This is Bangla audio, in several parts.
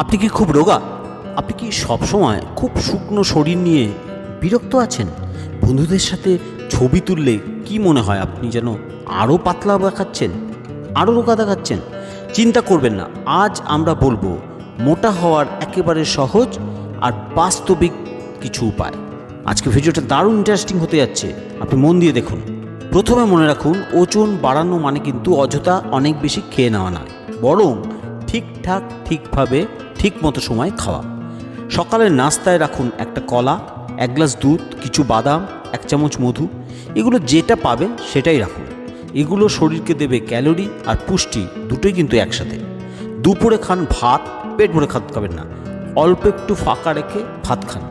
আপনি কি খুব রোগা? আপনি কি সবসময় খুব শুকনো শরীর নিয়ে বিরক্ত আছেন? বন্ধুদের সাথে ছবি তুললে কি মনে হয় আপনি যেন আরও পাতলা দেখাচ্ছেন আরও রোগা দেখাচ্ছেন? চিন্তা করবেন না, আজ আমরা বলব, মোটা হওয়ার একেবারে সহজ আর বাস্তবিক কিছু উপায়। আজকে ভিডিওটা দারুণ ইন্টারেস্টিং হতে যাচ্ছে, আপনি মন দিয়ে দেখুন। প্রথমে মনে রাখুন, ওজন বাড়ানো মানে কিন্তু অযথা অনেক বেশি খেয়ে নেওয়া না বরং ঠিকঠাক, ঠিকভাবে ঠিক মতো সময় খাওয়া। সকালের নাস্তায় রাখুন একটা কলা, এক গ্লাস দুধ, কিছু বাদাম, এক চামচ মধু। এগুলো যেটা পাবেন সেটাই রাখুন। এগুলো শরীরকে দেবে ক্যালোরি আর পুষ্টি দুটোই কিন্তু একসাথে। দুপুরে খান ভাত, পেট ভরে খাত খাবেন না। অল্প একটু ফাঁকা রেখে ভাত খান।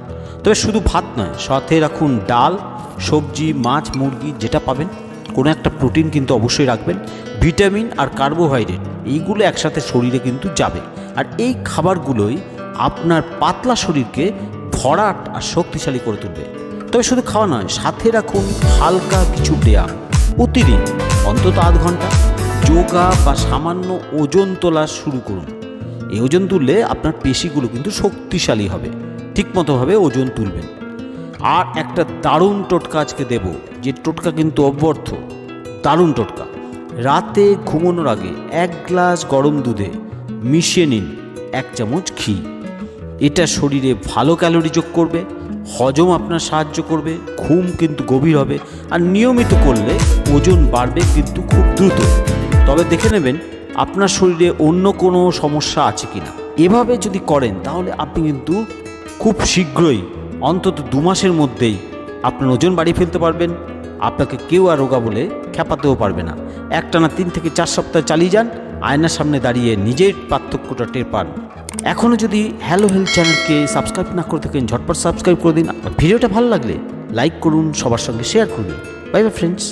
তবে শুধু ভাত নয়, সাথে রাখুন ডাল, সবজি, মাছ, মুরগি, যেটা পাবেন। কোনো একটা প্রোটিন কিন্তু অবশ্যই রাখবেন। ভিটামিন আর কার্বোহাইড্রেট এইগুলো একসাথে শরীরে কিন্তু যাবে। আর এই খাবারগুলোই আপনার পাতলা শরীরকে ভরাট আর শক্তিশালী করে তুলবে। তবে শুধু খাওয়া নয়, সাথে রাখুন হালকা কিছু ব্যায়াম প্রতিদিন, অন্তত আধ ঘণ্টা। যোগা বা সামান্য ওজন তোলা শুরু করুন। এই ওজন তুললে আপনার পেশিগুলো কিন্তু শক্তিশালী হবে, ঠিকমতোভাবে ওজন তুলবেন। আর একটা দারুণ টোটকা আজকে দেব, যে টোটকা কিন্তু অব্যর্থ, দারুণ টোটকা। রাতে ঘুমানোর আগে এক গ্লাস গরম দুধে মিশিয়ে নিন এক চামচ ঘি। এটা শরীরে ভালো ক্যালোরি যোগ করবে, হজম আপনার সাহায্য করবে, ঘুম কিন্তু গভীর হবে আর নিয়মিত করলে ওজন বাড়বে কিন্তু খুব দ্রুত। তবে দেখে নেবেন আপনার শরীরে অন্য কোনো সমস্যা আছে কিনা। এভাবে যদি করেন তাহলে আপনি কিন্তু খুব শীঘ্রই, অন্তত দু মাসের মধ্যেই আপনার ওজন বাড়িয়ে ফেলতে পারবেন। আপনাকে কেউ আর রোগা বলে খেপাতেও পারবে না। একটানা তিন থেকে চার সপ্তাহ চালিয়ে যান, আয়নার সামনে দাঁড়িয়ে নিজের পার্থক্যটা টের পান। এখনও যদি হ্যালো হেলথ চ্যানেলকে সাবস্ক্রাইব না করে থাকেন, ঝটপট সাবস্ক্রাইব করে দিন। ভিডিওটা ভালো লাগলে লাইক করুন, সবার সঙ্গে শেয়ার করুন। Bye bye friends